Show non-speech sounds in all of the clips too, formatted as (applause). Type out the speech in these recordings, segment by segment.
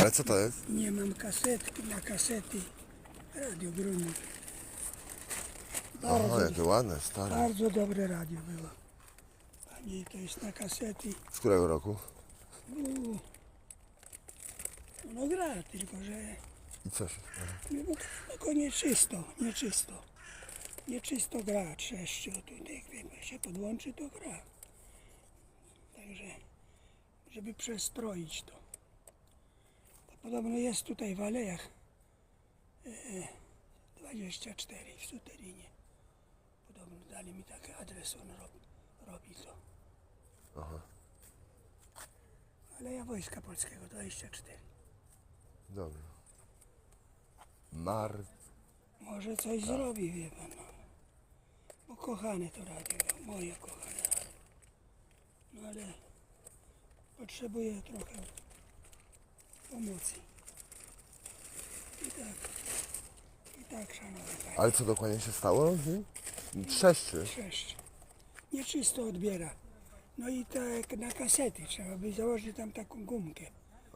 Ale co to jest? Nie mam kasetki na kasety Radio Bruni. O, jakie ładne, stare. Bardzo dobre radio było. Pani to jest na kasety. Z którego roku? Ono gra, tylko że I co się stało? no, no tylko nieczysto, nieczysto. Nieczysto gra trzeszczy, o tutaj jak jak się podłączy to gra. Także żeby przestroić to. To podobno jest tutaj w Alejach e, 24 w Suterinie. Podobno dali mi taki adres, on robi, robi to. Aha. Aleja Wojska Polskiego 24. Dobra. Mar... Może coś zrobi, wie pan. No. Bo kochane to radio, moje kochane radio. No ale potrzebuję trochę pomocy. I tak, i tak, szanowni państwo, Ale co dokładnie się stało? Trzeszczy. trzeszcz. Nieczysto odbiera. No i tak na kasety trzeba by założyć tam taką gumkę,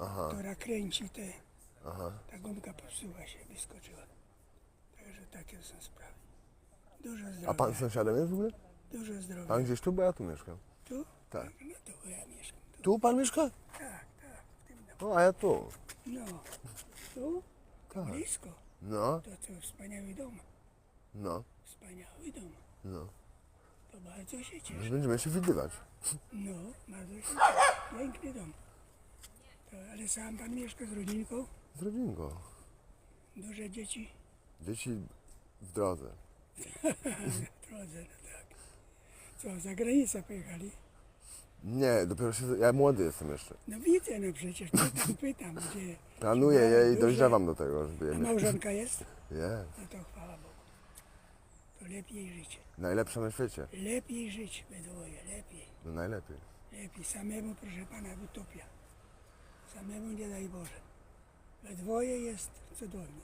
Aha, która kręci te, aha. ta gumka popsuła się, wyskoczyła. Także takie są sprawy. Dużo zdrowia. A pan sąsiadem jest w ogóle? Dużo zdrowia. Pan gdzieś tu, bo ja tu mieszkam. Tu? Tak. No to ja mieszkam tu. Pan mieszka? Tak, tak, w tym domu. O, a ja tu. No, tu? Tak. Blisko. No, To co, wspaniały dom. no, Wspaniały dom. no. To bardzo się cieszę. Będziemy się widywać. No, bardzo się cieszę. Piękny dom. To, ale sam pan mieszka z rodzinką? Z rodzinką. Duże dzieci? Dzieci w drodze. (laughs) W drodze, no tak. Co, za granicę pojechali? Nie, dopiero się... Ja młody jestem jeszcze. No widzę, no przecież pytam, pytam, gdzie. Planuję je i Duże. dojrzewam do tego, żeby je A mieć. małżonka jest? (laughs) Jest. No to chwała Bogu. To lepiej żyć. Najlepsza na świecie. Lepiej żyć we dwoje, lepiej. No najlepiej. Lepiej samemu, proszę pana, utopia. Samemu nie daj Boże. We dwoje jest cudownie.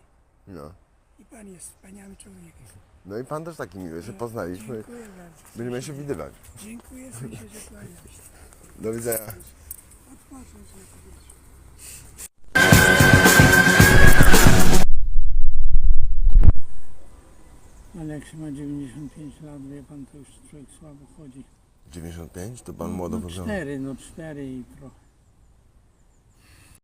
No. I pan jest wspaniałym człowiekiem. No i pan też taki miły, się poznaliśmy. Dziękuję bardzo. Będziemy się widywać. Dziękuję że się. Do widzenia. Odpocząć na powietrzu. Aleks ma 95 lat, wie pan, to już człowiek słabo chodzi. 95? To pan młodо no, wygląda. cztery, no cztery i trochę.